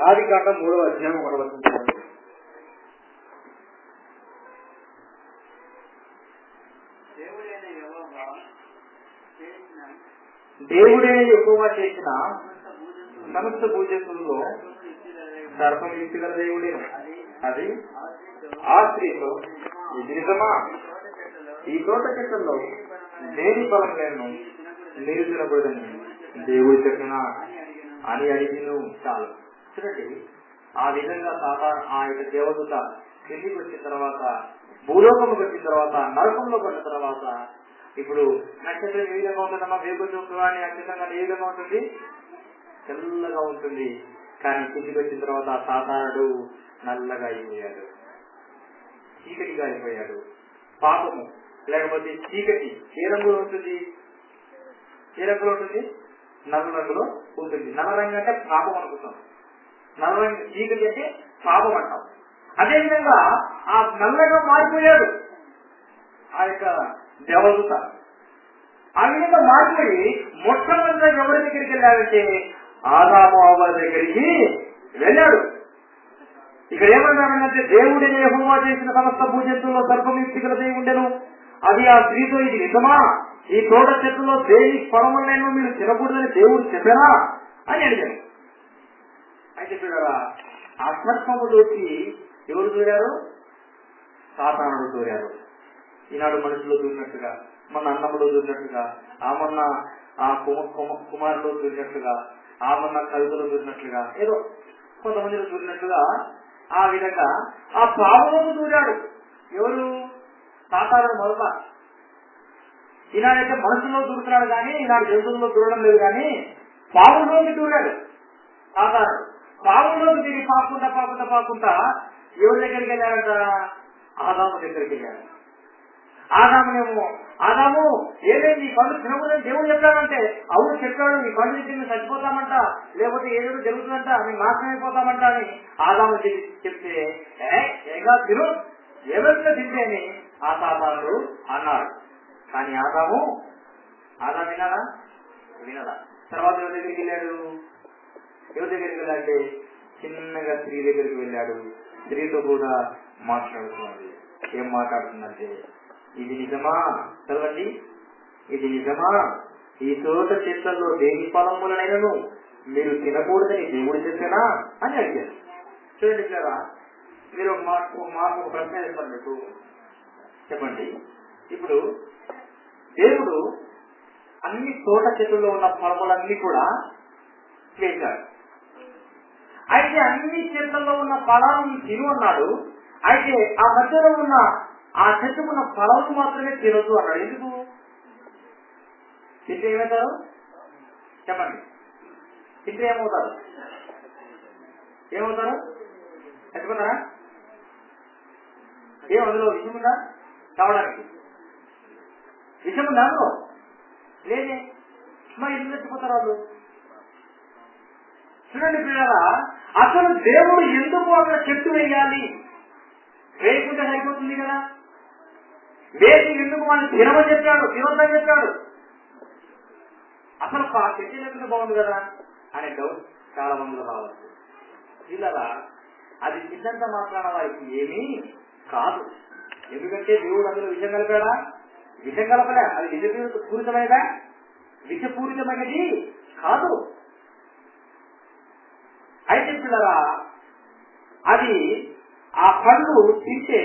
ఆది కాండం మూడవ అధ్యాయం చదవండి. దేవుడైన యెహోవా చేసిన దేవుడే ఎక్కువగా చేసిన సమస్త ఇచ్చినదే సర్పం యుక్తి గల దేవుడే. అది ఆ స్త్రీతో నిజమా ఈ తోట చెట్లలో దేని ఫలం లేను మీరు తినకూడదని దేవుడు చెప్పిన అని అడిగిను చాలు. చూడండి ఆ విధంగా సాధారణ ఆ యొక్క దేవదూత కిందికి వచ్చిన తర్వాత భూలోకంలోకి వచ్చిన తర్వాత నరకంలో పడిన తర్వాత ఇప్పుడు నక్షత్రం ఏ విధంగా ఉంటుందమ్మా? వేగు చూపు కానీ ఏ విధంగా ఉంటుంది? తెల్లగా ఉంటుంది. కానీ కిందికి వచ్చిన తర్వాత ఆ సాధారణుడు నల్లగా అయిపోయాడు. చీకటిగా అయిపోయాడు. పాపము. లేకపోతే చీకటి ఏ రంగులో ఉంటుంది? ఏ రంగులో ఉంటుంది? నల్ల రంగులో ఉంటుంది. నల్ల రంగు అంటే పాపం అనుకుంటాం. నల్ల నీళ్ళు చేసి పాపం అంటాం. అదేవిధంగా ఆ నల్లగా మారిపోయాడు ఆ యొక్క దేవదూత ఆ విధంగా మారిపోయి మొట్టమొదటిగా ఎవరి దగ్గరికి వెళ్ళాడంటే ఆదాము దగ్గరికి వెళ్ళాడు. ఇక్కడ ఏమన్నాడంటే దేవుడే యెహోవా చేసిన సమస్త భూజంతువులో సర్పయుక్తి గల దేవుడెను అది ఆ స్త్రీతో ఇది నిజమా? ఈ తోట చెట్టులో దేవి ఫలములైనా మీరు తినకూడదని దేవుడు చెప్పారా అని అడిగాను అయితే చూడరా ఆ సర్పములోకి ఎవరు దూరారు? సాతానుడు దూరారు. ఈనాడు మనుషులు దూరినట్టుగా మన అన్నంలో దూరినట్టుగా ఆ మొన్న ఆ కుమ కుమారులో దూరినట్టుగా ఆ మొన్న కవితలో దూరినట్లుగా ఏదో కొంతమందిలో దూరినట్టుగా ఆ విధంగా ఆ పావులోకి దూరాడు. ఎవరు? సాతానుడు మొదట. ఈనాడైతే మనుషుల్లో దూరుతున్నాడు కానీ ఈనాడు జంతువుల్లో దూరడం లేదు కానీ పాపంలోకి దూరాడు సాతానుడు. పాకుండా పాకుండా పాకుండా ఎవరి దగ్గరికి వెళ్ళాడంట ఆదాము దగ్గరికి వెళ్ళాడు ఆదామునేమో ఆదాము ఏదైంది ఈ పండు తినకూడదని దేవుడు చెప్పాడంటే అవును చెప్పాడు ఈ పండు తిని చచ్చిపోతామంట లేకపోతే ఏదో జరుగుతుందంట మేము నాశనం అయిపోతామంట అని ఆదాము చెప్తే ఏగా తిను ఎవరితో తింటే అని ఆ సాతానుడు అన్నాడు. కానీ ఆదాము ఆదాం వినాలా. వినరా తర్వాత ఎవరి దగ్గరికి వెళ్ళాడు? ఎవరి దగ్గరికి వెళ్ళాలంటే చిన్నగా స్త్రీ దగ్గరికి వెళ్ళాడు. స్త్రీతో కూడా మాట్లాడుతున్నది. ఏం మాట్లాడుతుందంటే ఇది నిజమా? చదవండి. ఇది నిజమా? ఈ తోట చెట్లలో దేని ఫలములనైనను మీరు తినకూడదని దేవుడు చెప్పానా? అని అడిగారు చూడండి కదా మీరు మాకు మాకు ప్రశ్న చెప్పండి మీకు చెప్పండి. ఇప్పుడు దేవుడు అన్ని తోట చెట్లలో ఉన్న ఫలములన్నీ కూడా వేశాడు అయితే అన్ని చెట్లలో ఉన్న ఫలాలను తిను అన్నాడు. అయితే ఆ మధ్యలో ఉన్న ఆ చెట్టుకున్న ఫలాలను మాత్రమే తినొద్దు అన్నాడు. ఎందుకు? తింటే ఏమవుతారు చెప్పండి. తింటే ఏమవుతారు? ఏమవుతారు చచ్చిపోతారా? ఏం అందులో విషయం ఉందా కావడానికి విషయం ఉందా అందులో? లేదే. మరి ఎందుకు చచ్చిపోతారు వాళ్ళు? చూడండి పిల్లరా అసలు దేవుడు ఎందుకు అక్కడ చెట్టు వేయాలి? వేయకుంటే అయిపోతుంది కదా? వేసి ఎందుకు వాళ్ళు తినమని చెప్పాడు తినొద్దని చెప్పాడు? అసలు ఆ చెట్టు లేకుండా బాగుంది కదా? అనే డౌట్ చాలా మందిలో రావచ్చు. పిల్లరా అది చిన్నంత మాట్లాడిన వారికి ఏమీ కాదు. ఎందుకంటే దేవుడు అందులో విషయం కలిపాడా? విషం కలపలే అది విషపూరితమైనదా విషపూరితమైనది కాదు. అయితే పిల్లరా అది ఆ పండు తింటే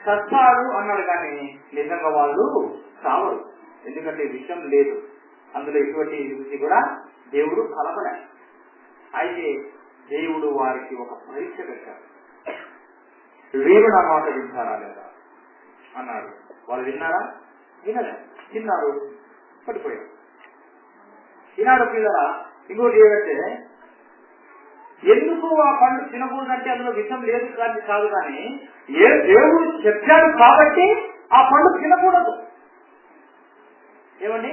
చస్తారు అన్నాడు కానీ నిజంగా వాళ్ళు చావరు. ఎందుకంటే విషయం లేదు. అందులో ఎటువంటి రుచి కూడా దేవుడు కలపలే అయితే దేవుడు వారికి ఒక పరీక్ష పెట్టాడు వీరు నా మాట వింటారా లేదా? అన్నాడు. వాళ్ళు విన్నారా? వినలే తిన్నారు. పడిపోయారు. ఈనాడు పిల్లరా ఇంకోటి ఏంటంటే ఎందుకు ఆ పండు తినకూడదంటే అందులో విషం లేదు కానీ కాదు కానీ ఏ దేవుడు చెప్పాడు కాబట్టి ఆ పండు తినకూడదు. ఏమండి?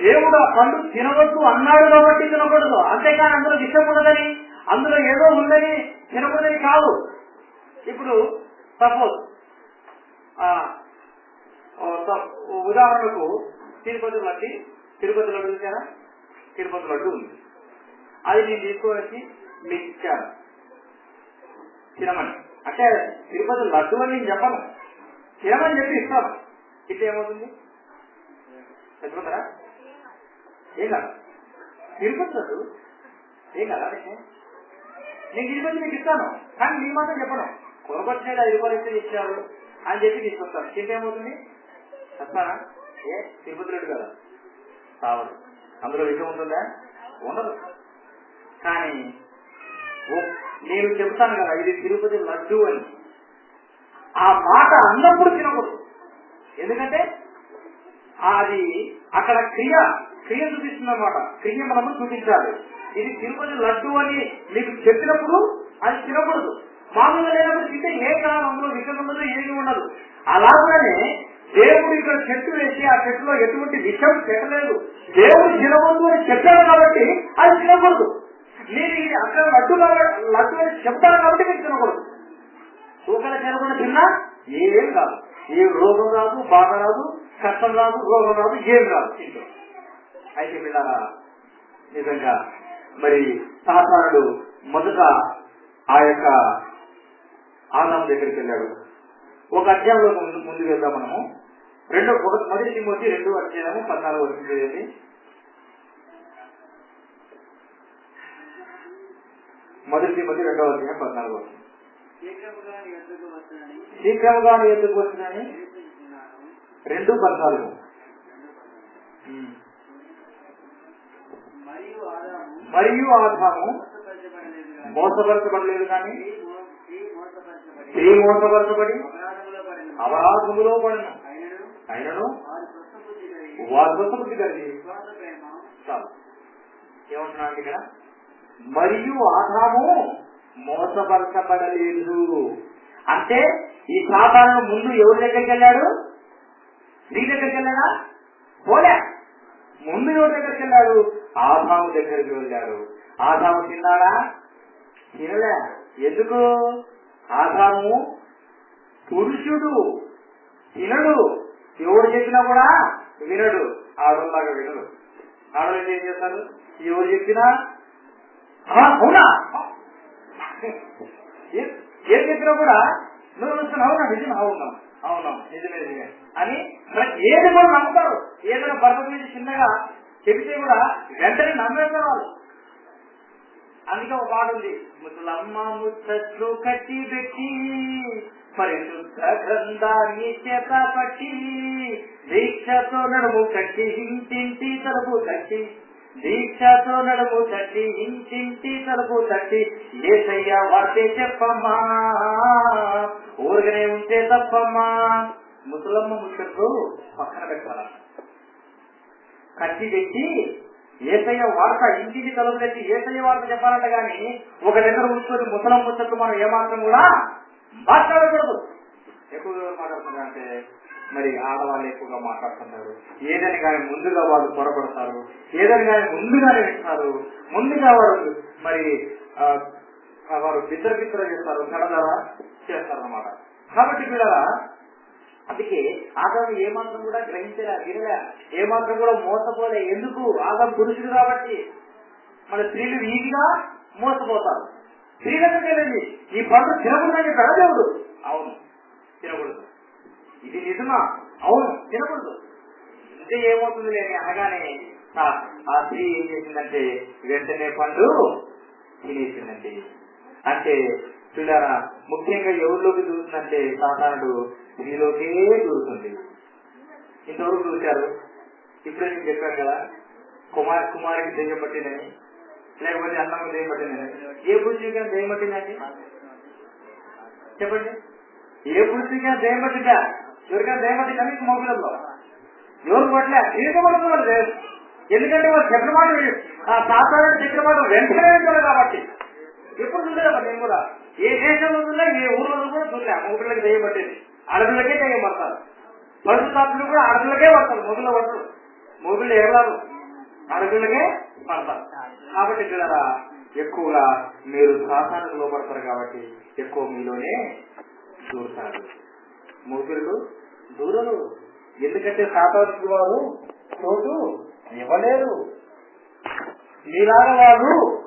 దేవుడు ఆ పండు తినవద్దు అన్నాడు కాబట్టి తినకూడదు. అంతేకాని అందులో విషం ఉండదని అందులో ఏదో ఉందని తినకూడదని కాదు. ఇప్పుడు సపోజ్ ఉదాహరణకు తిరుపతి బట్టి తిరుపతి లడ్డు చూసారా తిరుపతి లడ్డు ఉంది. అది నేను తీసుకొని మీకు ఇచ్చారు తినమని. అంటే తిరుపతి లడ్డు అని నేను చెప్పను. తినమని చెప్పి ఇస్తాను. ఇట్లా ఏమవుతుంది? చచ్చిపోతారా? ఏం కాదు. తిరుపతి లడ్డు? ఏం కదా నేను తిరుపతి మీకు ఇస్తాను. కానీ మీ మాత్రం చెప్పను. కొనుకొచ్చిన ఐదు రూపాయలు ఇచ్చారు అని చెప్పి తీసుకొస్తాను తింటే ఏమవుతుంది? చెప్తానా? ఏ? తిరుపతి లడ్డు కదా. కావదు అందులో విషయం ఉంటుందా? ఉండదు. కానీ నేను చెప్తాను కదా ఇది తిరుపతి లడ్డు అని. ఆ మాట అన్నప్పుడు తినకూడదు. ఎందుకంటే అది అక్కడ క్రియ క్రియ చూపిస్తుంది అనమాట క్రియ మనము చూపించాలి. ఇది తిరుపతి లడ్డు అని మీకు చెప్పినప్పుడు అది తినకూడదు. మామూలుగా లేనప్పుడు తింటే ఏ కాలం అందులో విషయం ఉండదు ఏమీ ఉండదు. అలాగనే దేవుడు ఇక్కడ చెట్టు వేసి ఆ చెట్టులో ఎటువంటి విషం పెట్టలేదు. దేవుడు తినవద్దు అని చెప్పాడు కాబట్టి అది తినకూడదు. నేను ఇది అక్కడ లడ్డు లడ్డు అని చెప్తాను కాబట్టి మీరు తినకూడదు. ఒకవేళ తినకుండా తిన్నా ఏం కాదు. ఏ రోగం రాదు బాధ రాదు కష్టం రాదు రోగం రాదు ఏం రాదు ఇంట్లో అయితే వీళ్ళ నిజంగా మరి సాతానుడు మొదట ఆ యొక్క ఆనందం దగ్గరికి వెళ్ళాడు. ఒక అధ్యాయంలో ముందు ముందుకు వెళ్దాం మనము. రెండో ఒక మొదటి తిమోతి రెండో అధ్యాయము పద్నాలుగు వరకు మొదటి తిమోతి రెండో అధ్యాయం పద్నాలుగు శీఘ్రముగా నీ వచ్చునని ఎందుకు నిరీక్షించుచున్నాను. రెండు పద్నాలుగు. మరియు ఆదాము మోసపరచబడలేదు కానీ స్త్రీ మోసపరచబడి అపరాధములో పడిన. అయినను వారి స్వస్థ బుద్ధి కలిగి. వారి స్వస్థబుద్ధి కలిగి. విశ్వాస ప్రేమ. చాలు. ఏమంటున్నా అంటే ఇక్కడ? మరియు ఆదాము మోసపరచబడలేదు. అంటే ఈ సాధారణ ముందు ఎవరి దగ్గరికి వెళ్ళాడు? స్త్రీ దగ్గరికి వెళ్ళాడా? పోలే. ముందు ఎవరి దగ్గరికి వెళ్ళాడు? ఆదాము దగ్గరికి వెళ్ళాడు. ఆదాము తిన్నాడా? తినలే. ఎందుకు? ఆదాము పురుషుడు. తినడు. ఎవడు చెప్పినా కూడా వినడు. ఆడలాగా వినడు. ఆడవాళ్ళు ఏం చేస్తారు? ఎవరు చెప్పినా అవునా? ఏ- ఏం చెప్పినా కూడా నువ్వు వస్తున్నా అవునా? నిజం అవునా. అవునా. నిజమే నిజమే. అని ఏది కూడా నమ్ముతారు. ఏదైనా భర్త గురించి చిన్నగా చెబితే కూడా వెంటనే నమ్మేస్తారు వాళ్ళు. అందుకే ఒక పాట ఉంది. ముసలమ్మ ముచ్చట్లు కట్టి పెట్టి పరిశుద్ధ గ్రంథాన్ని చేత పట్టి దీక్షతో నడుము కట్టి ఇంటింటి తలుపు కట్టి. దీక్షతో నడుము తట్టి ఇంటింటి తలుపు తట్టి ఏసయ్యా వార్తే చెప్పమ్మా. ఊరికనే ఉంటే తప్పమ్మా. ముసలమ్మ ముచ్చట్లు పక్కన పెట్టాల కట్టి పెట్టి ఏసయ్య వార్త ఇంటికి తలుపు తెచ్చి ఏసయ్య వార్త చెప్పాలంట గాని ఒక దగ్గర కూర్చొని ముసలమ్మ ముచ్చట్లు మనం ఏమాత్రం కూడా మాట్లాడకూడదు. ఎక్కువ మాట్లాడుతున్నా అంటే మరి ఆడవాళ్ళు ఎక్కువగా మాట్లాడుతున్నారు ఏదని కానీ ముందుగా వాళ్ళు పొరపడతారు. ఏదని కానీ ముందుగానే వింటారు. ముందుగా వాళ్ళు మరి వారు బిద్దరు బిద్దరు చేస్తారు. కడదర చేస్తారు అన్నమాట కాబట్టి పిల్లల అందుకే ఆదాము ఏమాత్రం కూడా గ్రహించలే వినలే. ఏమాత్రం కూడా మోసపోలే. ఎందుకు? ఆదాం పురుషుడు కాబట్టి. మన స్త్రీలు ఈజీగా మోసపోతారు. స్త్రీలకు తెలియదు. ఈ పండు తినకూడదని చెప్పాడు దేవుడు? అవును. తినకూడదు. ఇది నిజమా? అవును తినకూడదు అంటే ఏమవుతుంది లేని అనగానే ఆ- స్త్రీ ఏం చేసిందంటే వెంటనే పండు తినేసిందండి అంటే చూడారా ముఖ్యంగా ఎవరిలోకి దూరుతుందంటే సాధారణుడు స్త్రీలోకే దూరుతుంది. ఇంతవరకు చూశారు? ఇప్పుడే నేను చెప్పాను కదా కుమార్ కుమారికి దెయ్యబట్టిందని లేకపోతే అన్నకు దెయ్యబట్టిందని ఏ పురుషుడిగా దెయ్యపట్టిందండి చెప్పండి. ఏ పురుషుడిగా దెయ్యపట్టిందా ఎవరికైనా దెయ్యం పట్టిందా మీకు మోగులలో ఎవరు పట్లే తీసుకోబడుతున్నారు లేదు ఎందుకంటే వాళ్ళు చెప్పిన మాట ఆ సాధారణ చెప్పిన మాట వెంటనే వింటారు కాబట్టి. ఎప్పుడు చూడలేదమ్మా నేను కూడా. ఏ దేశంలో చూడలే ఏ ఊర్లో కూడా చూడలే. మొగుళ్ళకి దెయ్యం అడవులకే ఆడపిల్లకే దెయ్యం పడతారు కూడా అడవులకే పడతారు మొగుళ్ళ పడతారు మొగుళ్ళు ఎవరు అడవులకే పడతారు. కాబట్టి పిల్లరా ఎక్కువగా మీరు సాధారణ లోపడతారు కాబట్టి ఎక్కువ మీలోనే దూరుతారు. ముగ్గురు దూరరు ఎందుకంటే సాతానికి వారు చోటు ఇవ్వలేరు. మీలాగా వాళ్ళు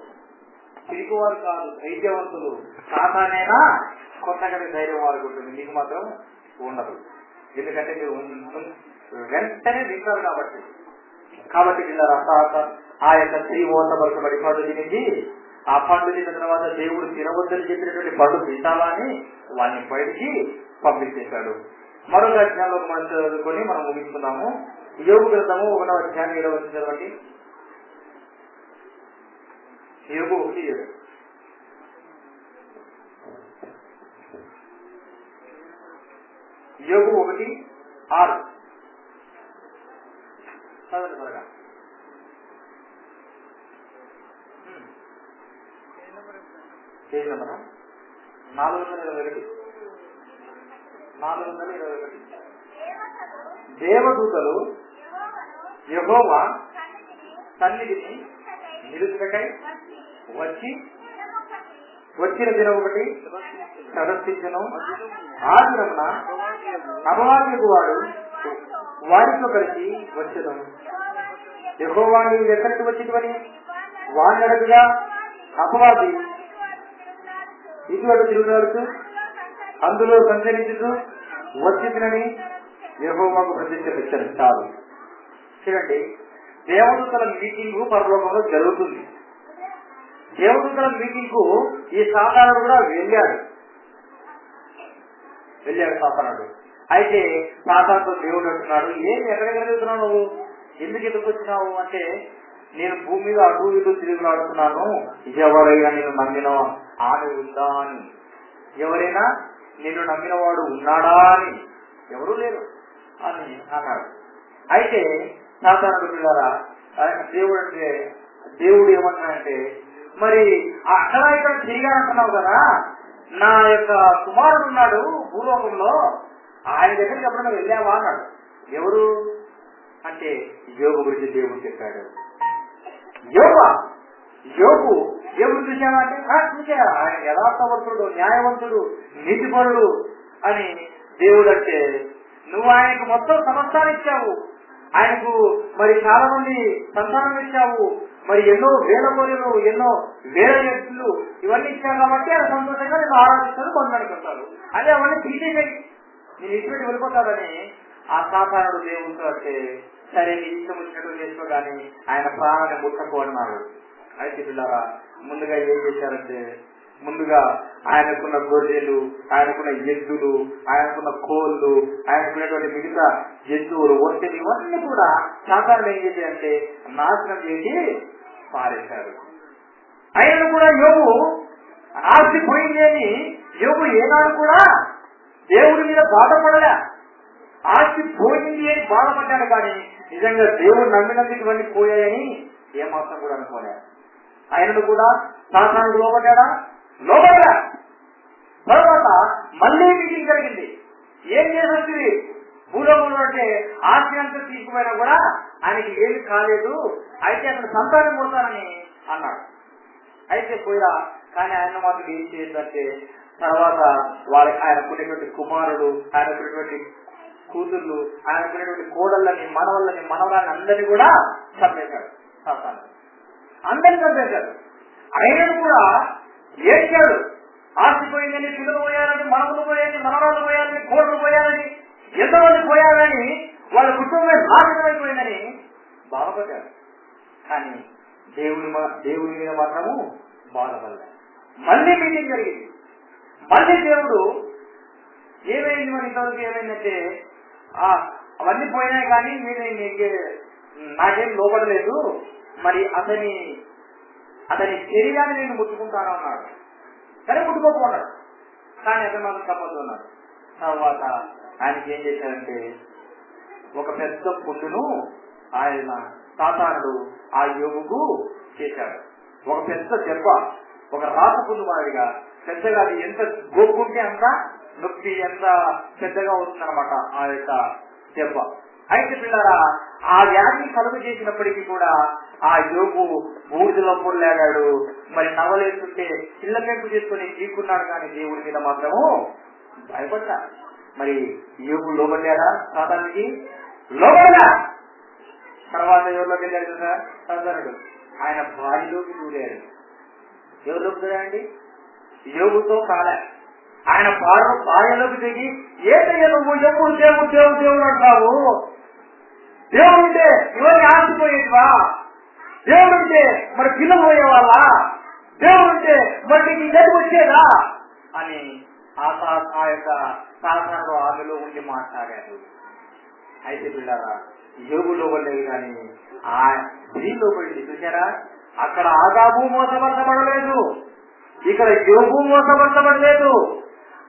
తిరిగివారు కాదు ధైర్యవంతులు. సాతానైనా? కొత్తగా ధైర్యం వారికి ఉంటుంది మీకు మాత్రం ఉండదు. ఎందుకంటే మీరు వెంటనే దిగారు కాబట్టి. కాబట్టి పిల్లలు ఆ యొక్క స్త్రీ ఓతపరచబడి పండు తినింది. ఆ పండు తిన్న తర్వాత దేవుడు తినవద్దని చెప్పినటువంటి పండు తింటావా అని వాడిని బయటికి పంపించేశాడు మరొక అధ్యాయంలో మనం చదువుకొని మనం ముగించుకున్నాము యోగు గ్రంథము ఒకటో అధ్యాయం ఏడవ చదవండి. యోగు ఒకటి ఏడు. యోగు ఒకటి ఆరు. చదవండి త్వరగా. హ్మ్. పేజ్ నెంబరా? నాలుగు వందల ఇరవై ఒకటి. నాలుగు వందల ఇరవై ఒకటి దేవదూతలు యహోవా సన్నిధిని నిలుచుటకై వచ్చి వచ్చిన దినం ఒకటి ప్రదర్శించను. ఆ దినమున అపవాదికు వాడు వారితో కలిసి వచ్చను. యహోవా నీవు ఎక్కడికి వచ్చినవని వాడిని అడగగా అపవాది ఇటువంటి తిరుగులాడుతూ అందులో సంచరించు వచ్చిందని యహోవాకు ప్రతిష్టమిచ్చారు చాలు చూడండి దేవదూతల మీటింగ్ పరలోకంలో జరుగుతుంది. దేవదూతల మీటింగ్కు ఈ సాధారణ కూడా వెళ్ళాడు. వెళ్ళాడు సాతానుడు. అయితే సాతానుతో దేవుడు అంటున్నాడు ఏం ఎక్కడెక్కడ వెళ్తున్నావు నువ్వు? ఎందుకు ఎందుకు వచ్చినావు? అంటే నేను భూమి మీద అటు ఇటు తిరుగులాడుతున్నాను. ఎవరైనా నేను నమ్మిన ఆమె ఉందా అని. ఎవరైనా నేను నమ్మిన వాడు ఉన్నాడా అని. ఎవరూ లేరు. అని అన్నాడు. అయితే సాధారణ పిల్లరా ఆయన దేవుడు అంటే దేవుడు ఏమంటాడంటే మరి అక్కడ ఇక్కడ తిరిగానంటున్నావు కదా? నా యొక్క కుమారుడు ఉన్నాడు భూలోకంలో. ఆయన దగ్గరికి ఎప్పుడైనా వెళ్ళావా అన్నాడు. ఎవరు? అంటే యోగు గురించి దేవుడు చెప్పాడు. యోగ యోగు ఎవరు చూశావా అంటే? "ఆ, చూసా ఆయన యథార్థవంతుడు న్యాయవంతుడు నీతిపరుడు అని దేవుడు అంటే నువ్వు ఆయనకు మొత్తం సమస్తాలు ఇచ్చావు. ఆయనకు మరి చాలా మంది సంతానం ఇచ్చావు. మరి ఎన్నో వేల కోరిలు ఎన్నో వేల వ్యక్తులు ఇవన్నీ ఇచ్చావు కాబట్టి ఆయన సంతోషంగా నేను ఆరాధిస్తాను కొందనుకుంటారు అదే అవన్నీ తీసేసాయి. నేను ఇటువంటి వెళ్ళిపోతాడని ఆ సాధారణుడు దేవుడితో అంటే సరే నీ ఇష్టం వచ్చినట్టు చేసుకో కానీ ఆయన ప్రాణాన్ని ముట్టకు అన్నారు. అయితే పిల్లరా ముందుగా ఏం చేశారంటే ముందుగా ఆయనకున్న గొర్రెలు ఆయనకున్న ఎద్దులు ఆయనకున్న కోళ్ళు ఆయనకున్నటువంటి మిగతా జంతువులు ఒంటెలు ఇవన్నీ కూడా సాధారణ ఏం చేశారంటే నాశనం చేసి పారేశారు. అయినను కూడా యోగు ఆస్తి పోయింది అని యోగు ఏనాడు కూడా దేవుడి మీద బాధపడలే. ఆస్తి పోయింది అని బాధపడ్డాడు కానీ నిజంగా దేవుడు నమ్మినందుకు ఇవన్నీ పోయాయని ఏమాత్రం కూడా అనుకోలేదు ఆయనను కూడా సాతానికి లోపడ్డా లోపడ్డా తర్వాత మళ్ళీ మీటింగ్ జరిగింది. ఏం చేసొచ్చింది భూలోకంలో అంటే ఆస్తి అంతా తీసుకుపోయినా కూడా ఆయనకి ఏమి కాలేదు. అయితే అతను సంతానం పోతానని అన్నాడు. అయితే పోయిరా కానీ ఆయన మాత్రం ఏం చేయొద్దంటే తర్వాత వాళ్ళకి ఆయనకున్నటువంటి కుమారుడు ఆయనకున్నటువంటి కూతుర్లు ఆయనకున్నటువంటి కోడళ్ళని మనవళ్ళని మనవరాని అందరినీ కూడా చంపేశాడు సాతాను అందరిని చంపేశాడు ఆయనను కూడా ఏడ్చాడు. ఆస్తిపోయిందని పిల్లలు పోయాలని మనములు పోయాలని మనవాళ్ళు పోయాలని కోడలు పోయాలని ఎంతమంది పోయాలని వాళ్ళ కుటుంబం నాశనమైపోయిందని బాధపడ్డాడు. కానీ దేవుని దేవుని మీద మాత్రము బాధపడలే మళ్ళీ మీటింగ్ జరిగింది. మళ్ళీ దేవుడు ఏమైంది మరి ఇంతవరకు ఏమైందంటే ఆ, అవన్నీ పోయినాయి కానీ మీరు నాకేం లోపడలేదు మరి అతని అతని శరీరాన్ని నేను ముట్టుకుంటాను అన్నాడు. సరే ముట్టుకోకున్నాడు కానీ అతను మాత్రం తప్పదు ఉన్నాడు తర్వాత ఆయనకి ఏం చేశారంటే ఒక పెద్ద పుండును ఆయన సాతానుడు ఆ యోగుకు చేశాడు. ఒక పెద్ద దెబ్బ ఒక రాత పుండు మాదిరిగా. పెద్దగా అది ఎంత గోక్కుంటే అంత నొప్పి ఎంత పెద్దగా వస్తుందన్నమాట ఆ యొక్క దెబ్బ అయితే పిల్లరా ఆ వ్యాధి కలుగు చేసినప్పటికీ కూడా ఆ యోగు బూడిదలో పొరలేగాడు మరి నవలేస్తుంటే చిల్ల పెంపు చేసుకుని చీకున్నాడు కానీ దేవుడి మీద మాత్రము భయపడ్డా. మరి యోగు లోబడ్డా సాతానికి లోబడ్డా తర్వాత ఎవరిలోకి వెళ్ళాడు కదా సాధారణుడు. ఆయన భార్యలోకి దూరాడు. ఎవరిలోకి దిగాయండి యోగుతో కాలే. ఆయన భార్య భార్యలోకి దిగి ఏంటయ్యా నువ్వు ఎప్పుడు దేవుడు దేవుడు దేవుడు అంటావు? దేవుడుంటే ఇవన్నీ ఆశపోయేదివా దేవుడుంటే మరి పిల్లలు పోయేవాళ్ళ? దేవుడుంటే మరి నీకు ఇది వచ్చేదా? అని ఆ ఆ యొక్క సాధారణ ఆమెలో ఉండి మాట్లాడారు. అయితే పిల్లరా యోగులో పడలేదు కానీ ఆ స్త్రీలో పడింది చూసారా అక్కడ ఆదాబు మోసపరచబడలేదు. ఇక్కడ యోగు మోసపరచబడలేదు.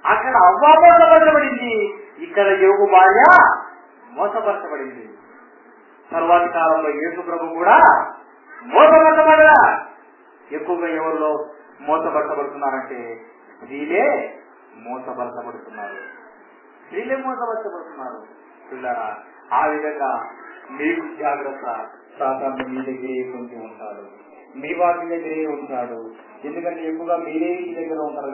అక్కడ అవ్వ మోసపరచబడింది. ఇక్కడ యోగు భార్య మోసపరచబడింది. తర్వాతి కాలంలో యేసు ప్రభు కూడా మోసపట్టబడ ఎక్కువగా ఎవరిలో మోసపరచబడుతున్నారంటే స్త్రీలే మోసపరచబడుతున్నారు. స్త్రీలే మోసపరచబడుతున్నారు. పిల్లరా ఆ విధంగా మీకు జాగ్రత్త సాధారణ మీ దగ్గరే కొంచెం ఉంటాడు. మీ వాటి దగ్గరే ఉంటాడు. ఎందుకంటే ఎక్కువగా మీరే మీ దగ్గర ఉంటారు.